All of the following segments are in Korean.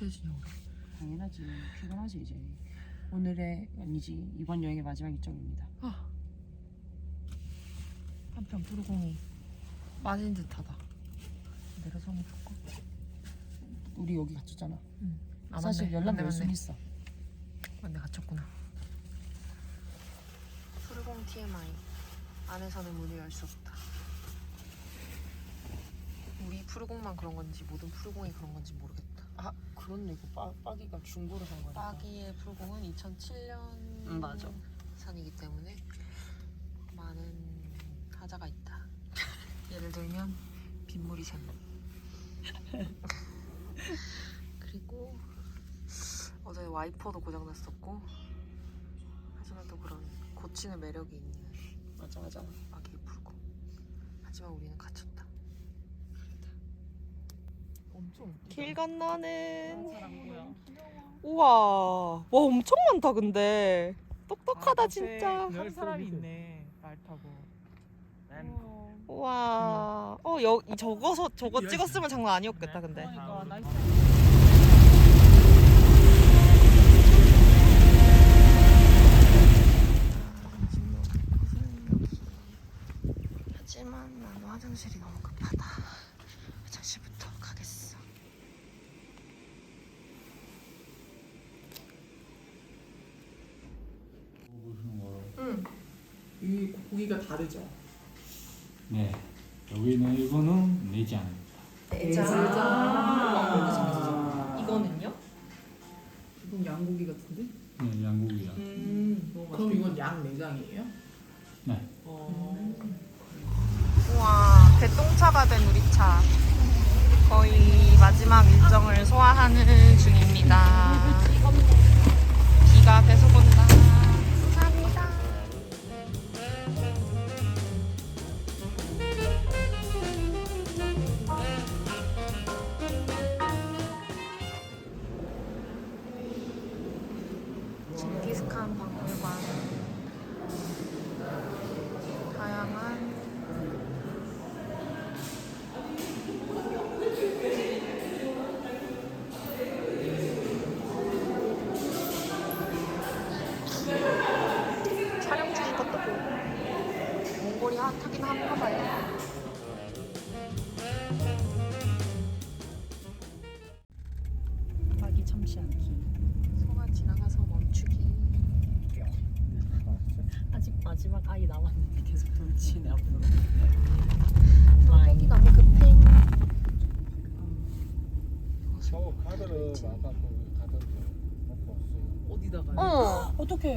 취해지냐고. 당연하지. 피곤하지 이제. 오늘의 아니지 이번 여행의 마지막 일정입니다. 한편 푸르공이 빠진 듯하다. 내려서 한번 볼까? 우리 여기 갇혔잖아. 아, 사실 맞네. 연락 맞네. 있어. 맞네 갇혔구나. 푸르공 TMI 안에서는 문을 열 수 없다. 우리 푸르공만 그런 건지 모든 푸르공이 그런 건지 모르겠다. 아 그렇네. 그 빠, 빠기가 중고로 산 거니까. 빠기의 푸르공은 2007년 응, 맞아. 산이기 때문에 많은 하자가 있다. 예를 들면 빗물이 샘. 그리고 어제 와이퍼도 고장났었고 하지만 또 그런 고치는 매력이 있는 맞아 맞아. 빠기의 푸르공. 하지만 우리는 갇혔다. 엄청 길 건너는? 우와 와 엄청 많다 근데. 똑똑하다 진짜. 한 사람이 있네 말 타고. 우와. 어여 저거서 저거 찍었으면 장난 아니었겠다 근데. 그러니까 나 하지만 나는 화장실이 너무 급하다. 화장실부터 가겠어. 이 고기가 다르죠? 네. 여기는 이거는 내장. 아, 이거는요? 이건 양고기 같은데? 네, 양고기야. 음, 그럼 이건 양 내장이에요? 네. 어. 우와 대똥차가 된 우리 차 거의 마지막 일정을 소화하는 중입니다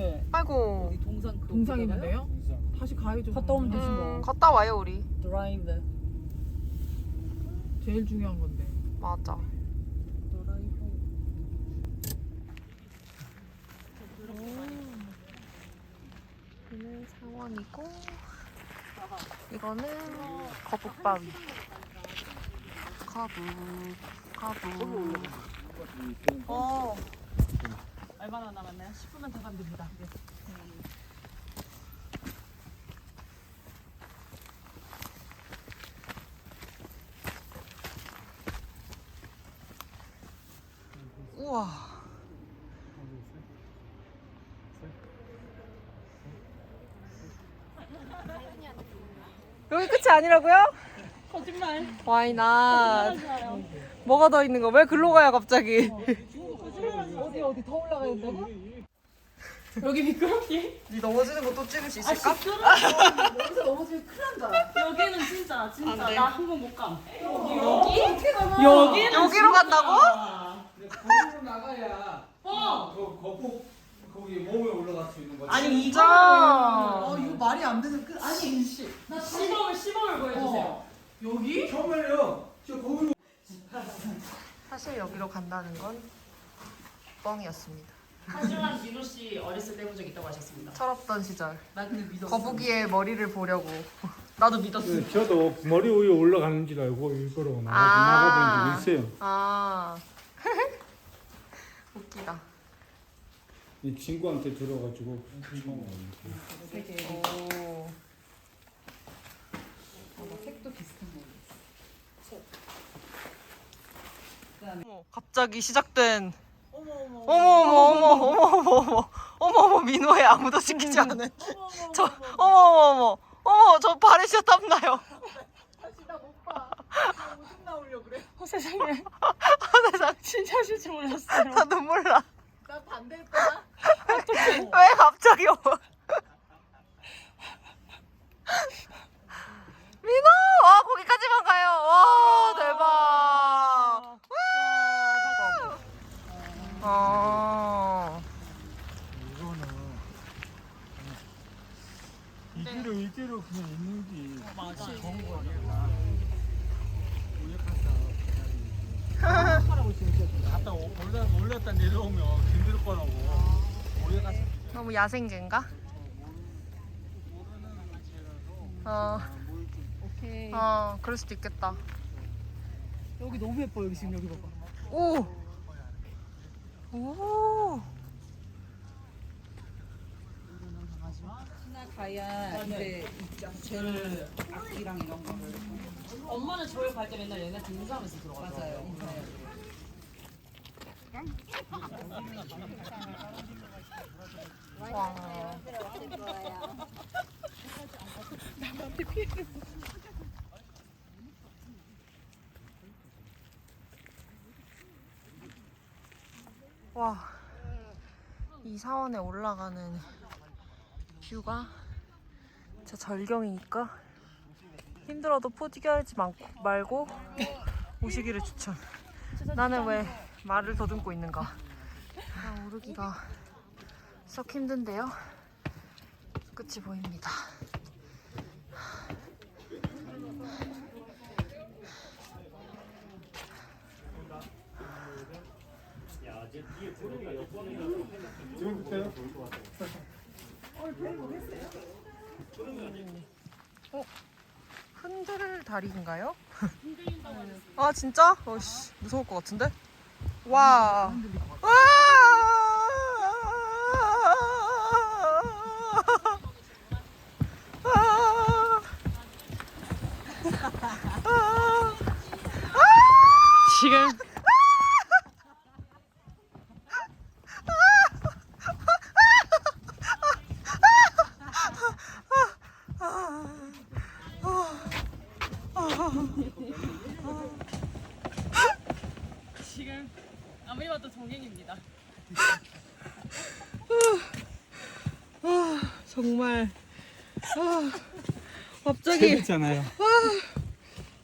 어떻게? 아이고. 동상 동상 있는데요? 동상. 다시 가야죠. 갔다 오면 되지 음, 뭐. 갔다 와요 우리. 드라이브. 제일 중요한 건데. 맞아. 드라이브. 이는 사원이고 이거는 거북바위. 거북, 거북. 어. 얼마나 남았나요? 10분만 더 가면 됩니다. 네. 우와. 여기 끝이 아니라고요? 거짓말. 와이나 뭐가 더 있는 거? 왜 글로 가요 갑자기? 어디 어디 더 올라가야 된다고? 여기 미끄럽게? 니 넘어지는 거 또 찍을 수 있을까? 여기서 넘어지면 큰일 난다. 여기는 진짜 진짜 안 돼. 나 한 번 못 감. 여기? 여기로 간다고? 거기로 나가야 어. 그 거북 거기 몸에 올라갈 수 있는 거지. 아니 진짜. 어, 이거 말이 안 되는 끝. 아니, 씨. 나 시범을 시범을 보여주세요. 어. 여기? 처음에요. 저 거기로 사실 여기로 간다는 건 뻥이었습니다. 하지만 민호 씨 어렸을 때 해본 적 있다고 하셨습니다. 철없던 시절. 나 근데 믿었어. 거북이의 머리를 보려고. 나도 믿었어. 네, 저도 머리 위에 올라가는 줄 알고 일부러 나가 아. 나가본 적이 있어요. 아. 웃기다. 이 친구한테 들어가지고 처음 오. 색도 비슷한 거. 어머, 갑 갑자기 시작된 어머 어머 어머 어머 어머 어머 어머 어머 민호의 아무도 지키지 않은 저 어머 어머 어머 어머 저 발에 진짜 땀 나요. 어, 세상에 세상 진짜 실줄 몰랐어요. 나 눈물 나. 나 반대했다. 왜 갑자기 어 민호 와 거기까지만 가요. 와 대박. 아. 이거는 이대로 이대로 그냥 있는지 맞아 좋은 거 아니야 위에 갔다 갔다 오- 올라 올렸다 내려오면 힘들 거라고 위에 가서 너무 야생제인가? 어, 오케이. 어, 그럴 수도 있겠다. 여기 너무 예뻐 여기 지금 여기 봐봐. 오! 오! 가야 이제 젤 악기랑 이런 거를 엄마는 저희 갈 때 맨날 얘네 인사하면서 들어가죠 맞아요 인사해요 와. 와, 이 사원에 올라가는 뷰가 진짜 절경이니까 힘들어도 포기하지 마- 말고 오시기를 추천. 나는 왜 말을 더듬고 있는가? 아, 오르기가 썩 힘든데요. 끝이 보입니다. 지금 볼까요? 흔들 다리인가요? 아 진짜? 어씨 무서울 것 같은데? 와. 와. 지금 지금 아무리 봐도 동행입니다 정말 아, 갑자기 재밌잖아요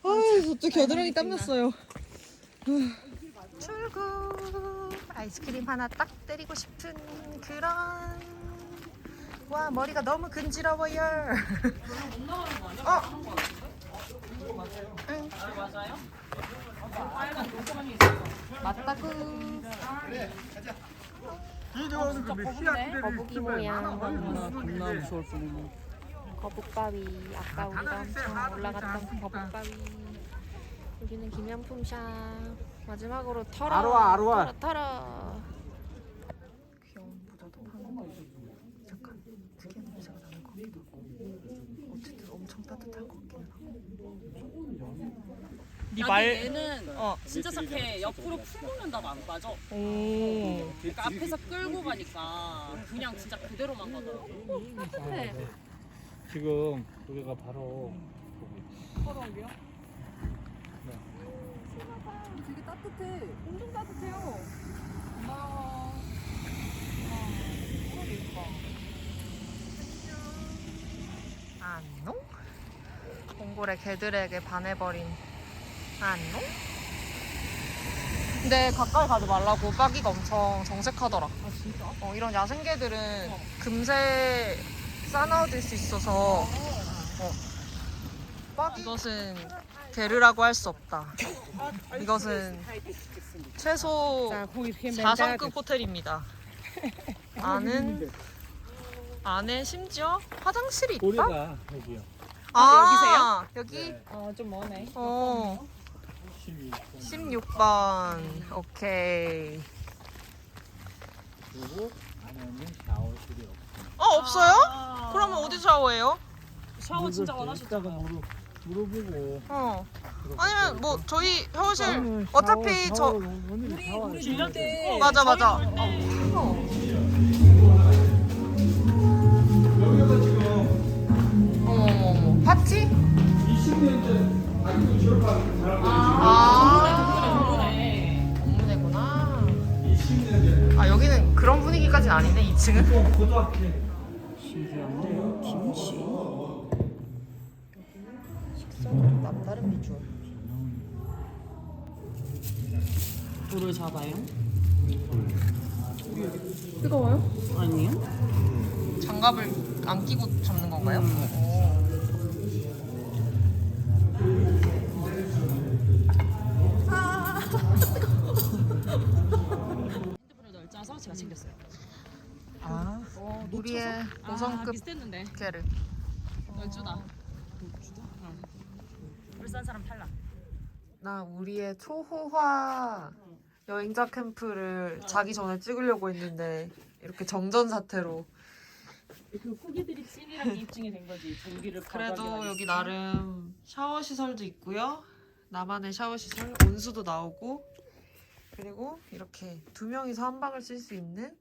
아 저쪽 겨드랑이 땀났어요. 출구 아이스크림 하나 딱 때리고 싶은 그런 와 머리가 너무 근지러워요. 어? 응. 맞아요? 데 희한들이 거북이 모양. 겁나 무서울 뻔했네. 거북바위 아까 우리가 엄청 올라갔던 그 거북바위. 여기는 기념품샵 마지막으로 털어. 아로아, 아로아. 털어 털어 귀여운 모자도 파는데 잠깐 특이한 냄새가 나는 것 같기도 하고 어쨌든 엄청 따뜻할 것 같긴 하고. 아니 얘는 어. 진짜 착해. 옆으로 풀면 나도 안 빠져 오. 그러니까 앞에서 끌고 가니까 그냥 진짜 그대로만 가더라고. 지금 우리가 바로 되게 따뜻해. 엄청 따뜻해요. 안녕? 몽골의 개들에게 반해버린 안녕? 근데 가까이 가지 말라고 빠기가 엄청 정색하더라. 아 진짜? 어, 이런 야생개들은 금세 싸나워질 수 있어서 어. 빠기 이것은 게르라고 할 수 없다. 이것은 최소 자 거기 이렇게 4성급 호텔입니다. 안은 안에 심지어 화장실이 있다. 고래가 여기요 아, 여기? 네. 어 좀 머네 어, 12 16번. 오케이. 그리고 안에는 샤워실이 없고 어, 없어요? 그러면 어디 샤워해요? 샤워 진짜 원하시잖아요 물어 물어보고 어. 아니면 뭐 저희 샤워실 어차피 저 우리 준비 때 맞아 맞아. 여기가 지금 어머머머 파티? 20년 전 아직도 졸업한 사람들이 아닌데 2층은? 또 고등학교 식사도 남다른 비주얼. 돌을 잡아요? 뜨거워요? 아니요 장갑을 안 끼고 잡는 건가요? 핸 5성급 비슷했는데. 깨를. 널주다. 널주다? 응 울산 사람 탈락. 나 우리의 초호화 여행자 캠프를 자기 전에 찍으려고 했는데 이렇게 정전 사태로. 그 후기들이 찐이랑 입증이 된 거지. 전기를 그래도 여기 나름 샤워 시설도 있고요. 나만의 샤워 시설 온수도 나오고. 그리고 이렇게 두 명이서 한 방을 쓸 수 있는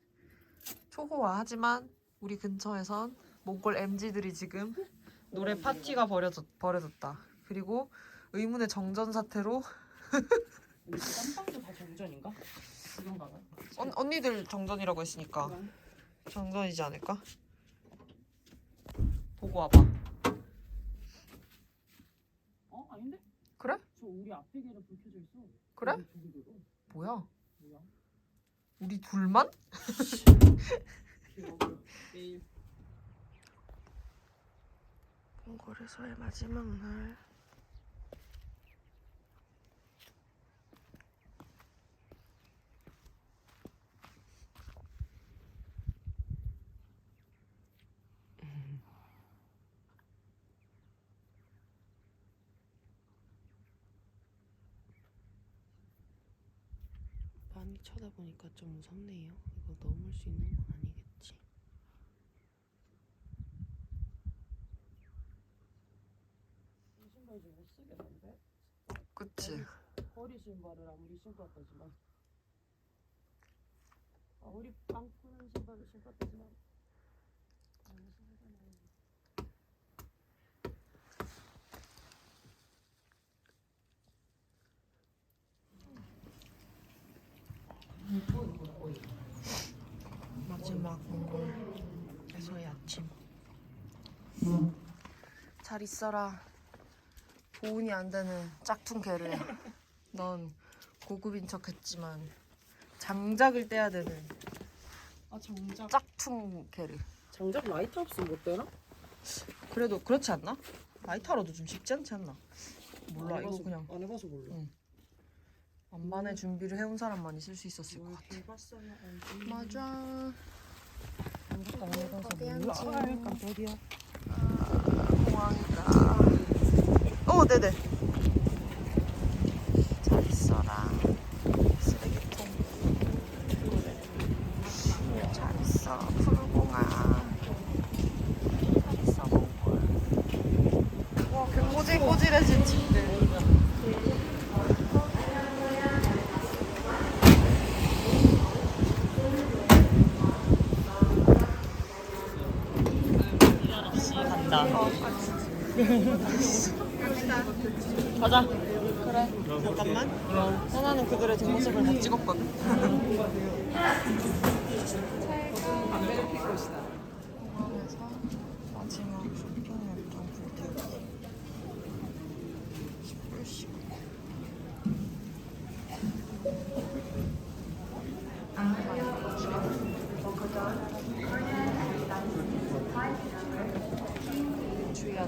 초호화. 하지만 우리 근처에선 몽골 MZ들이 지금 노래 파티가 벌어졌, 벌어졌다 그리고 의문의 정전 사태로 깜빵도 다 정전인가? 언, 언니들 정전이라고 했으니까 정전이지 않을까? 보고 와봐. 어? 아닌데? 그래? 저 우리 앞에 걔는 불 켜져 있어 그래? 뭐야? 뭐야? 우리 둘만? 내일 몽골에서의 마지막 날. 많이 쳐다보니까 좀 무섭네요. 이거 넘을 수 있는 건 아니겠지. 이 신발 좀 못 쓰겠는데? 그치? 허리 신발을 아무리 신고 왔다지만 아 우리 빵 푸는 신발을 신고 왔다지만 아, 신발은 마지막 몽골에서의 아침. 잘 있어라. 보온이 안 되는 짝퉁 개를. 넌 고급인 척 했지만 장작을 떼야 되는 아 정작 짝퉁 개를. 정작 라이터 없으면 못 되나? 그래도 그렇지 않나? 라이터로도 좀 쉽지 않지 않나? 몰라 이거 그냥 안 해봐서 몰라 응. 만반의 준비를 해온 사람만이 쓸 수 있었을 것 같아. 맞아. 안 해봐서 어디 몰라? 아 공항이다. 어, 네네. 잘 있어라. 쓰레기통. 잘 있어, 푸르공아. 잘 있어, 몽골. 와, 그 꼬질꼬질해진 집들. 간다 가자 그래. 잠깐만. 하나는 그들의 뒷모습을 못 찍었거든. 공항에서 마지막 쇼핑 일정 불태우기. 10불씩.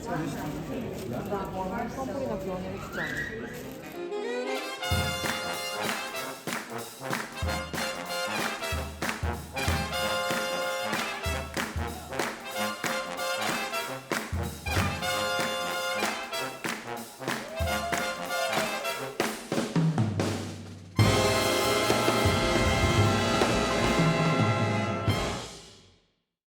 주의하자. 선불이나 교환을 해주지 않아.